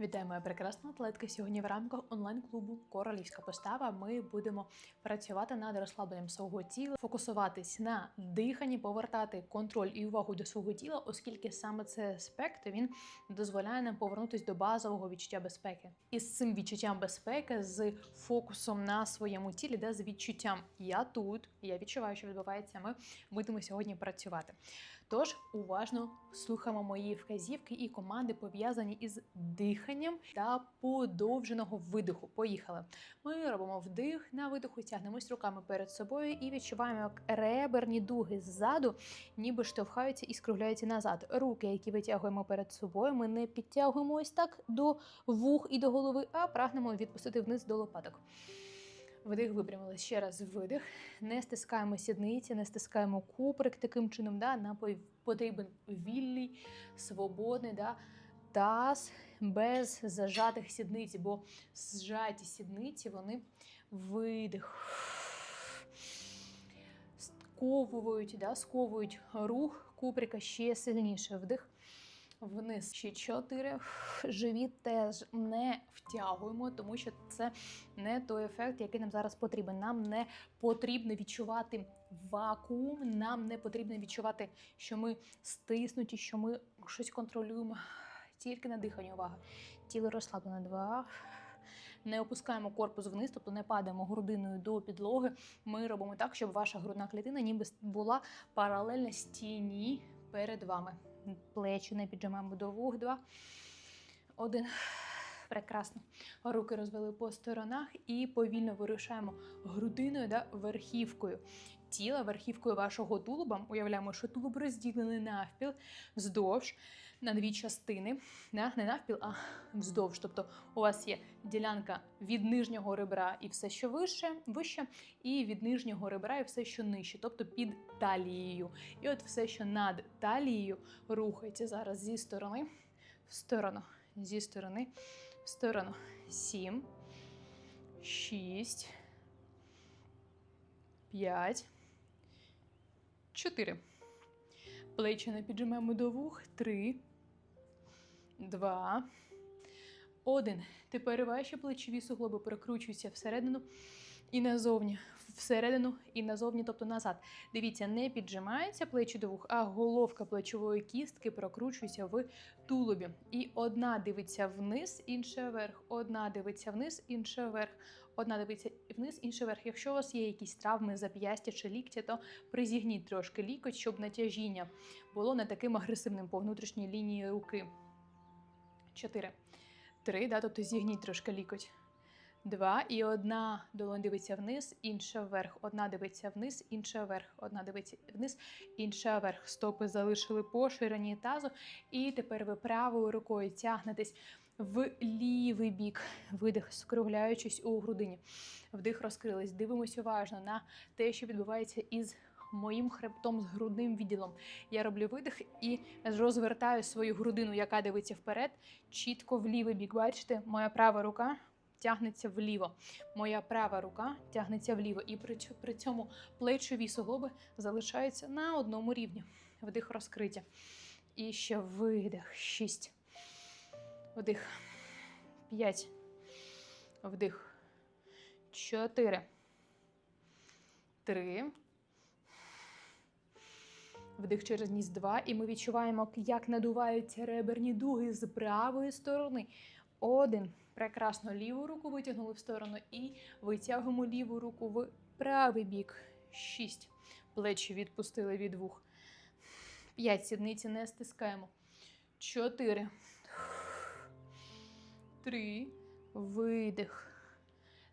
Вітаю, моя прекрасна атлетка. Сьогодні в рамках онлайн-клубу Королівська постава ми будемо працювати над розслабленням свого тіла, фокусуватись на диханні, повертати контроль і увагу до свого тіла, оскільки саме цей аспект він дозволяє нам повернутися до базового відчуття безпеки. І з цим відчуттям безпеки, з фокусом на своєму тілі, де з відчуттям я тут, я відчуваю, що відбувається. Ми будемо сьогодні працювати. Тож уважно слухаємо мої вказівки і команди пов'язані із диханням та подовженого видиху. Поїхали. Ми робимо вдих на видиху, тягнемось руками перед собою і відчуваємо, як реберні дуги ззаду, ніби штовхаються і скругляються назад. Руки, які витягуємо перед собою, ми не підтягуємо ось так до вух і до голови, а прагнемо відпустити вниз до лопаток. Вдих випрямились. Ще раз видих. Не стискаємо сідниці, не стискаємо куприк таким чином. Да? Нам потрібен вільний, свободний да? Таз без зажатих сідниць, бо зжаті сідниці вони видих. Сковують, да? сковують рух куприка ще сильніше. Вдих. Вниз ще чотири. Живіт теж не втягуємо, тому що це не той ефект, який нам зараз потрібен. Нам не потрібно відчувати вакуум, нам не потрібно відчувати, що ми стиснуті, що ми щось контролюємо. Тільки на дихання увага. Тіло розслаблене. Два. Не опускаємо корпус вниз, тобто не падаємо грудиною до підлоги. Ми робимо так, щоб ваша грудна клітина ніби була паралельна стіні перед вами. Плечі не піджимаємо до вух. Два. Один. Прекрасно. Руки розвели по сторонах і повільно вирушаємо грудиною да, верхівкою. Тіла верхівкою вашого тулуба. Уявляємо, що тулуб розділений навпіл вздовж на дві частини. Не навпіл, а вздовж. Тобто у вас є ділянка від нижнього ребра і все, що вище, вище, і від нижнього ребра і все, що нижче, тобто під талією. І от все, що над талією, рухається зараз зі сторони в сторону, зі сторони в сторону. Сім, шість, п'ять, чотири. Плечі не піджимаємо до вух. Три, два, один. Тепер ваші плечові суглоби прокручуються всередину і назовні. Всередину і назовні, тобто назад. Дивіться, не піджимаються плечі до вух, а головка плечової кістки прокручується в тулубі. І одна дивиться вниз, інша вверх. Одна дивиться вниз, інша вверх. Одна дивиться вниз, інша вверх. Якщо у вас є якісь травми зап'ястя чи ліктя, то призігніть трошки лікоть, щоб натяжіння було не таким агресивним по внутрішній лінії руки. Чотири. Три, да, тобто зігніть трошки лікоть. Два. І одна долонь дивиться вниз, інша вверх. Одна дивиться вниз, інша вверх. Одна дивиться вниз, інша вверх. Стопи залишили по ширині тазу. І тепер ви правою рукою тягнетесь в лівий бік, видих, скругляючись у грудині. Вдих розкрились. Дивимось уважно на те, що відбувається із моїм хребтом з грудним відділом. Я роблю видих і розвертаю свою грудину, яка дивиться вперед, чітко в лівий бік. Бачите, моя права рука тягнеться вліво. Моя права рука тягнеться вліво. І при, цьому плечові суглоби залишаються на одному рівні. Вдих розкриття. І ще видих. Шість. Вдих. П'ять. Вдих. Чотири. Три. Вдих через ніс два. І ми відчуваємо, як надуваються реберні дуги з правої сторони. Один. Прекрасно. Ліву руку витягнули в сторону і витягуємо ліву руку в правий бік. Шість. Плечі відпустили від вух. П'ять. Сідниці не стискаємо. Чотири. Три. Видих.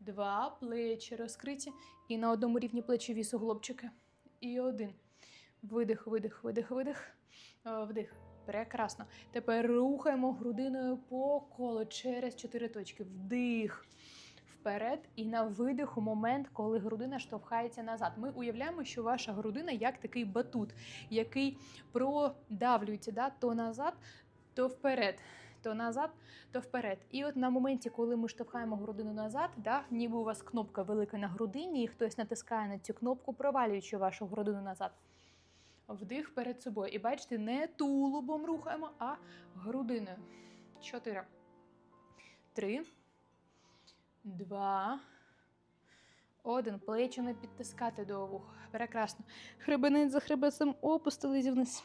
Два. Плечі розкриті. І на одному рівні плечові суглобчики. І один. Видих, видих, видих, видих. Е, Вдих. Прекрасно. Тепер рухаємо грудиною по колу через чотири точки. Вдих. Вперед і на видиху момент, коли грудина штовхається назад. Ми уявляємо, що ваша грудина як такий батут, який продавлюється да, то назад, то вперед. То назад, то вперед. І от на моменті, коли ми штовхаємо грудину назад, да, ніби у вас кнопка велика на грудині, і хтось натискає на цю кнопку, провалюючи вашу грудину назад. Вдих перед собою. І бачите, не тулубом рухаємо, а грудиною. Чотири. Три. Два. Один. Плечі не підтискати до вух. Прекрасно. Хребенець за хребецем опустились вниз.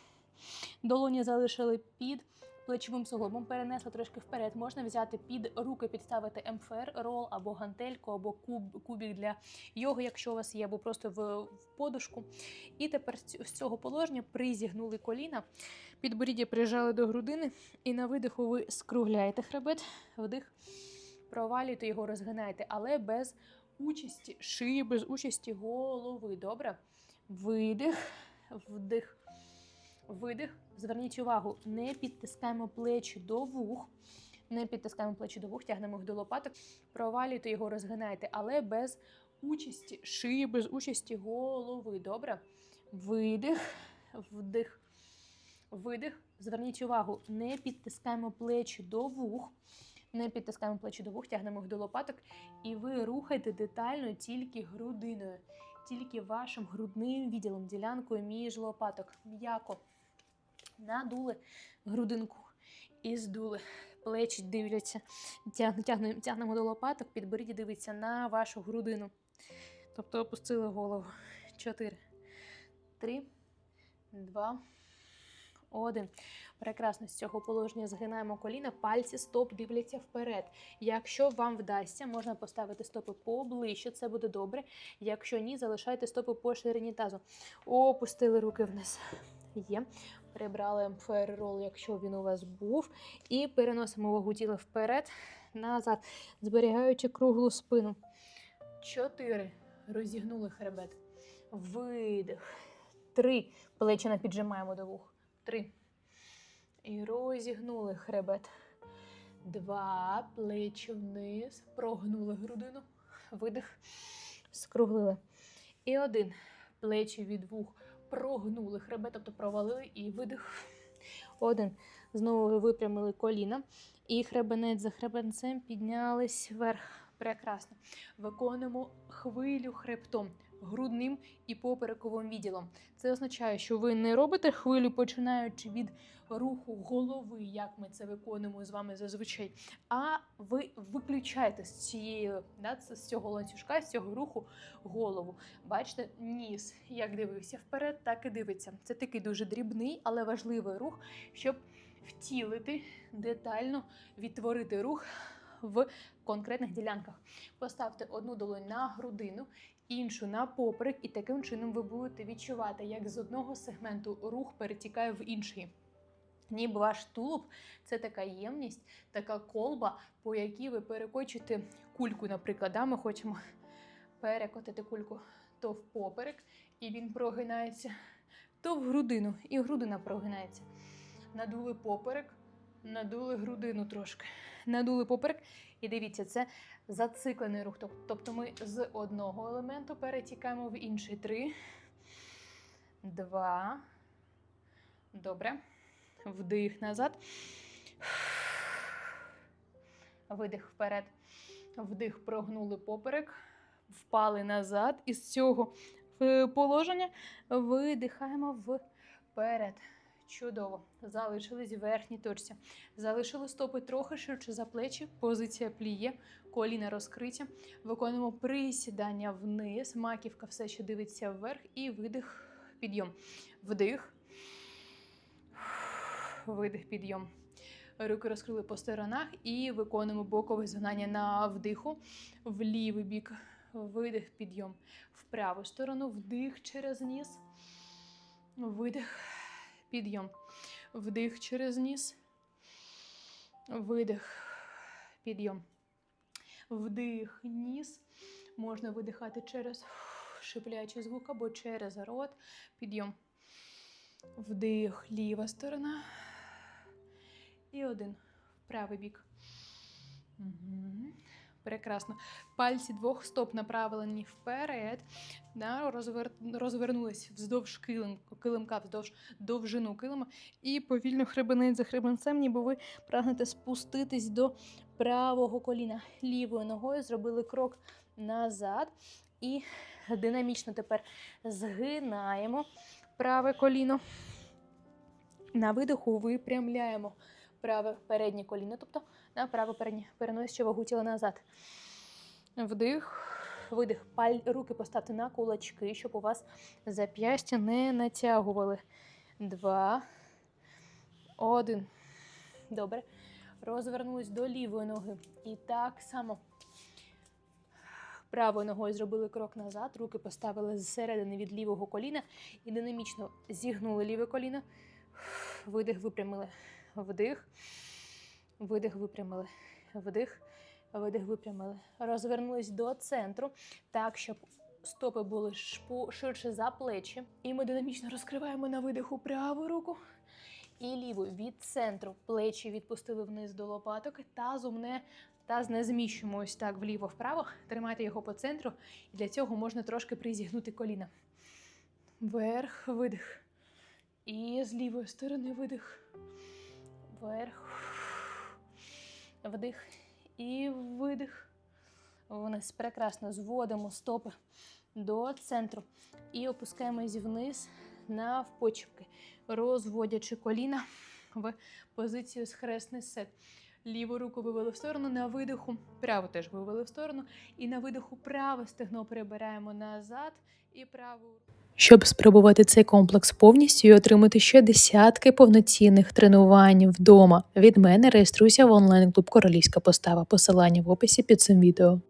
Долоні залишили під плечовим суглобом, перенесли трошки вперед. Можна взяти під руки, підставити МФР, рол або гантельку, або куб, кубік для йоги, якщо у вас є, або просто в, в подушку. І тепер з цього положення призігнули коліна, підборіддя прижали до грудини, і на видиху ви скругляєте хребет, вдих, провалюєте його, розгинаєте, але без участі шиї, без участі голови. Добре? Видих, вдих. Видих. Зверніть увагу, не підтискаємо плечі до вух. Не підтискаємо плечі до вух, тягнемо їх до лопаток, провалюйте його, розгинаєте, але без участі шиї, без участі голови. Добре? Видих, вдих, видих. Зверніть увагу, не підтискаємо плечі до вух. Не підтискаємо плечі до вух, тягнемо їх до лопаток. І ви рухайте детально тільки грудиною, тільки вашим грудним відділом, ділянкою між лопаток. М'яко надули грудинку і здули. Плечі дивляться, тягне, тягне, тягнемо до лопаток, підборіддя дивиться на вашу грудину. Тобто опустили голову. Чотири, три, два, один. Прекрасно, з цього положення згинаємо коліна, пальці стоп дивляться вперед. Якщо вам вдасться, можна поставити стопи поближче, це буде добре. Якщо ні, залишайте стопи по ширині тазу. Опустили руки вниз. Є. Прибрали МФР рол, якщо він у вас був. І переносимо вагу тіла вперед, назад, зберігаючи круглу спину. Чотири. Розігнули хребет. Видих. Три. Плечі не піджимаємо до вух. Три. І розігнули хребет. Два. Плечі вниз. Прогнули грудину. Видих. Скруглили. І один. Плечі від вух прогнули хребет, тобто провалили і видих. Один. Знову випрямили коліна. І хребенець за хребенцем піднялись вверх. Прекрасно. Виконуємо хвилю хребтом, грудним і поперековим відділом. Це означає, що ви не робите хвилю, починаючи від руху голови, як ми це виконуємо з вами зазвичай. А ви виключаєте з цієї да, з цього ланцюжка, з цього руху голову. Бачите, ніс як дивився вперед, так і дивиться. Це такий дуже дрібний, але важливий рух, щоб втілити детально відтворити рух в конкретних ділянках. Поставте одну долонь на грудину, іншу на поперек, і таким чином ви будете відчувати, як з одного сегменту рух перетікає в інший. Ніби ваш тулуб це така ємність, така колба, по якій ви перекочуєте кульку, наприклад. Да? Ми хочемо перекотити кульку то в поперек, і він прогинається, то в грудину, і грудина прогинається. Надули поперек, надули грудину трошки. Надули поперек, і дивіться, це зациклений рух. Тобто ми з одного елементу перетікаємо в інший. Три, два. Добре. Вдих назад. Видих вперед. Вдих, прогнули поперек, впали назад. І з цього е, положення видихаємо вперед. Чудово. Залишились в верхній точці. Залишили стопи трохи ширше за плечі. Позиція пліє, коліна розкриті. Виконуємо присідання вниз. Маківка все ще дивиться вверх. І видих, підйом. Вдих. Видих, підйом. Руки розкрили по сторонах і виконуємо бокове згинання на вдиху в лівий бік. Видих, підйом. В праву сторону вдих через ніс. Видих, підйом. Вдих через ніс. Видих, підйом. Вдих, ніс. Можна видихати через шиплячий звук або через рот. Підйом. Вдих, ліва сторона. І один правий бік. Угу. Прекрасно. Пальці двох стоп направлені вперед. Да, розвер... Розвернулись вздовж килим... килимка, вздовж довжину килима. І повільно хребенець за хребенцем, ніби ви прагнете спуститись до правого коліна. Лівою ногою зробили крок назад. І динамічно тепер згинаємо праве коліно. На видиху випрямляємо праве переднє коліно, тобто на праве. Переносячи вагу тіла назад. Вдих, видих. Паль, руки поставте на кулачки, щоб у вас зап'ястя не натягували. Два. Один. Добре. Розвернулись до лівої ноги. І так само. Правою ногою зробили крок назад, руки поставили зсередини від лівого коліна і динамічно зігнули ліве коліно. Видих, випрямили. Вдих. Видих, випрямили. Вдих. Видих, випрямили. Розвернулись до центру, так, щоб стопи були ширше за плечі. І ми динамічно розкриваємо на видиху праву руку і ліву від центру. Плечі відпустили вниз до лопаток, тазом не Таз не зміщуємо ось так вліво-вправо. Тримайте його по центру. І для цього можна трошки призігнути коліна. Вверх, видих. І з лівої сторони видих. Вверх. Вдих. І видих. Вниз. Прекрасно. Зводимо стопи до центру. І опускаємось вниз навпочепки, розводячи коліна в позицію схресний сет. Ліву руку вивели в сторону на видиху, праву теж вивели в сторону. І на видиху праве стегно перебираємо назад і праву. Щоб спробувати цей комплекс повністю і отримати ще десятки повноцінних тренувань вдома від мене, реєструйся в онлайн-клуб Королівська постава. Посилання в описі під цим відео.